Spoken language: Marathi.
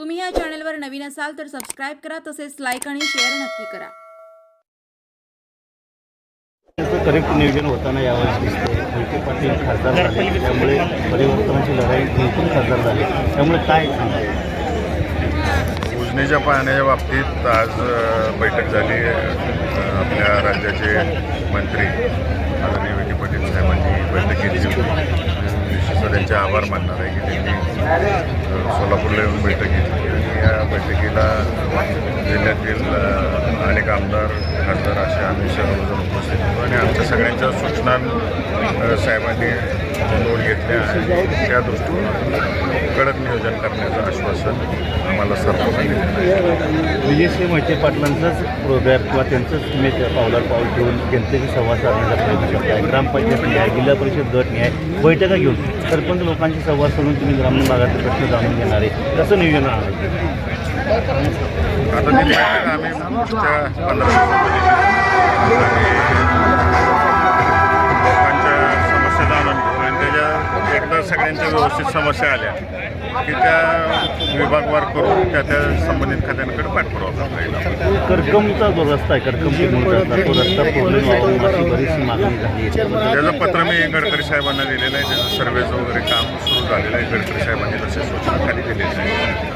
तुम्ही या चॅनलवर नवीन असाल तर सबस्क्राईब करा तसेच लाईक आणि शेअर नक्की करा. करेक्ट नियोजन होताना यावेळेस दिसते मोहिते पाटील खासदार झाले त्यामुळे परिवर्तनाची लढाई जिंकून खासदार झाले. त्यामुळे काय सांगायचं योजनेच्या पाहण्याच्या बाबतीत आज बैठक झाली. आपल्या राज्याचे मंत्री आदरणीय विखे पाटील साहेबांनी बैठक घेतली होती. निश्चितच त्यांचे आभार मानणार आहे की त्यांनी सोलापूरला येऊन बैठक घेतली आणि या बैठकीला जिल्ह्यातील अनेक आमदार खासदार असे आम्ही सर्वजण उपस्थित होतो आणि आमच्या सगळ्यांच्या सूचना साहेबांनी नोट घेतल्या आणि त्या दृष्टीकोनातून कडक नियोजन करण्याचं आश्वासन आम्हाला सर्वांना दिलेलं आहे. विजयसिंह मोहिते पाटलांचाच प्रोग्राम किंवा त्यांचंच तुम्ही पावलावर पाऊल ठेवून जनतेशी संवाद साधण्याचा प्रयत्न करताय. ग्रामपंचायत न्याय जिल्हा परिषद गट न्याय बैठका घेऊन सरपंच लोकांशी संवाद साधून तुम्ही ग्रामीण भागातले प्रश्न जाणून घेणार आहे. कसं नियोजन आणायचं आता आम्ही पंधरा एकदा सगळ्यांच्या व्यवस्थित समस्या आल्या की त्या विभागवार करून त्या त्या संबंधित खात्यांकडे पाठपुरावा करता येईल आम्हाला. करकमचा जो रस्ता आहे करकम ते म्हणून रस्ता तो रस्ता पूर्ण व्हावा अशी बरीचशी मागणी झाली. आहे त्याचं पत्र मी गडकरी साहेबांना दिलेलं आहे त्याचं सर्वेचं वगैरे काम सुरू झालेलं आहे. गडकरी साहेबांनी तसे सूचना खाली दिलेली आहे.